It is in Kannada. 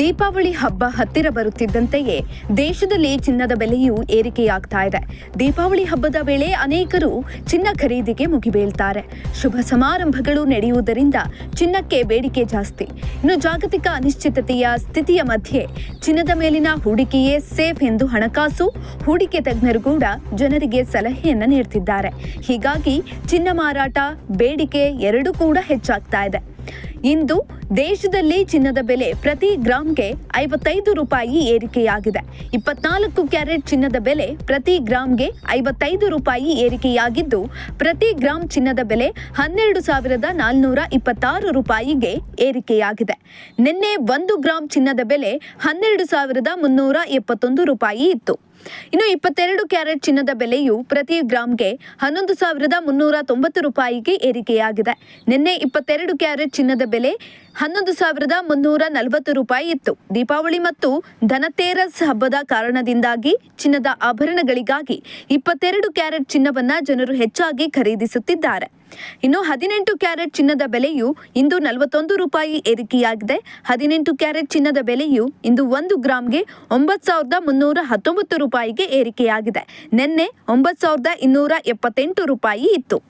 ದೀಪಾವಳಿ ಹಬ್ಬ ಹತ್ತಿರ ಬರುತ್ತಿದ್ದಂತೆಯೇ ದೇಶದಲ್ಲಿ ಚಿನ್ನದ ಬೆಲೆಯೂ ಏರಿಕೆಯಾಗ್ತಾ ಇದೆ. ದೀಪಾವಳಿ ಹಬ್ಬದ ವೇಳೆ ಅನೇಕರು ಚಿನ್ನ ಖರೀದಿಗೆ ಮುಗಿಬೀಳ್ತಾರೆ. ಶುಭ ಸಮಾರಂಭಗಳು ನಡೆಯುವುದರಿಂದ ಚಿನ್ನಕ್ಕೆ ಬೇಡಿಕೆ ಜಾಸ್ತಿ. ಇನ್ನು ಜಾಗತಿಕ ಅನಿಶ್ಚಿತತೆಯ ಸ್ಥಿತಿಯ ಮಧ್ಯೆ ಚಿನ್ನದ ಮೇಲಿನ ಹೂಡಿಕೆಯೇ ಸೇಫ್ ಎಂದು ಹಣಕಾಸು, ಹೂಡಿಕೆ ತಜ್ಞರು ಕೂಡ ಜನರಿಗೆ ಸಲಹೆಯನ್ನ ನೀಡ್ತಿದ್ದಾರೆ. ಹೀಗಾಗಿ ಚಿನ್ನ ಮಾರಾಟ, ಬೇಡಿಕೆ ಎರಡೂ ಕೂಡ ಹೆಚ್ಚಾಗ್ತಾ ಇದೆ. ಇಂದು ದೇಶದಲ್ಲಿ ಚಿನ್ನದ ಬೆಲೆ ಪ್ರತಿ ಗ್ರಾಂಗೆ ಐವತ್ತೈದು ರೂಪಾಯಿ ಏರಿಕೆಯಾಗಿದೆ. ಇಪ್ಪತ್ನಾಲ್ಕು ಕ್ಯಾರೆಟ್ ಚಿನ್ನದ ಬೆಲೆ ಪ್ರತಿ ಗ್ರಾಂಗೆ ಐವತ್ತೈದು ರೂಪಾಯಿ ಏರಿಕೆಯಾಗಿದ್ದು, ಪ್ರತಿ ಗ್ರಾಂ ಚಿನ್ನದ ಬೆಲೆ ಹನ್ನೆರಡು ಸಾವಿರದ ನಾಲ್ನೂರ ಇಪ್ಪತ್ತಾರು ರೂಪಾಯಿಗೆ ಏರಿಕೆಯಾಗಿದೆ. ನಿನ್ನೆ ಒಂದು ಗ್ರಾಂ ಚಿನ್ನದ ಬೆಲೆ ಹನ್ನೆರಡು ಸಾವಿರದ ಮುನ್ನೂರ ಎಪ್ಪತ್ತೊಂದು ರೂಪಾಯಿ ಇತ್ತು. ಇನ್ನು ಇಪ್ಪತ್ತೆರಡು ಕ್ಯಾರೆಟ್ ಚಿನ್ನದ ಬೆಲೆಯು ಪ್ರತಿ ಗ್ರಾಂಗೆ ಹನ್ನೊಂದು ಸಾವಿರದ ಮುನ್ನೂರ ತೊಂಬತ್ತು ರೂಪಾಯಿಗೆ ಏರಿಕೆಯಾಗಿದೆ. ನಿನ್ನೆ ಇಪ್ಪತ್ತೆರಡು ಕ್ಯಾರೆಟ್ ಚಿನ್ನದ ಬೆಲೆ ಹನ್ನೊಂದು ಸಾವಿರದ ಮುನ್ನೂರ ನಲವತ್ತು ರೂಪಾಯಿ ಇತ್ತು. ದೀಪಾವಳಿ ಮತ್ತು ಧನತೇರಸ್ ಹಬ್ಬದ ಕಾರಣದಿಂದಾಗಿ ಚಿನ್ನದ ಆಭರಣಗಳಿಗಾಗಿ ಇಪ್ಪತ್ತೆರಡು ಕ್ಯಾರೆಟ್ ಚಿನ್ನವನ್ನ ಜನರು ಹೆಚ್ಚಾಗಿ ಖರೀದಿಸುತ್ತಿದ್ದಾರೆ. ಇನ್ನು ಹದಿನೆಂಟು ಕ್ಯಾರೆಟ್ ಚಿನ್ನದ ಬೆಲೆಯು ಇಂದು ನಲವತ್ತೊಂದು ರೂಪಾಯಿ ಏರಿಕೆಯಾಗಿದೆ. ಹದಿನೆಂಟು ಕ್ಯಾರೆಟ್ ಚಿನ್ನದ ಬೆಲೆಯು ಇಂದು ಒಂದು ಗ್ರಾಂಗೆ ಒಂಬತ್ತು ಸಾವಿರದ ಮುನ್ನೂರ ಹತ್ತೊಂಬತ್ತು ರೂಪಾಯಿಗೆ ಏರಿಕೆಯಾಗಿದೆ. ನಿನ್ನೆ ಒಂಬತ್ತು ಸಾವಿರದ ಇನ್ನೂರ ಎಪ್ಪತ್ತೆಂಟು ರೂಪಾಯಿ ಇತ್ತು.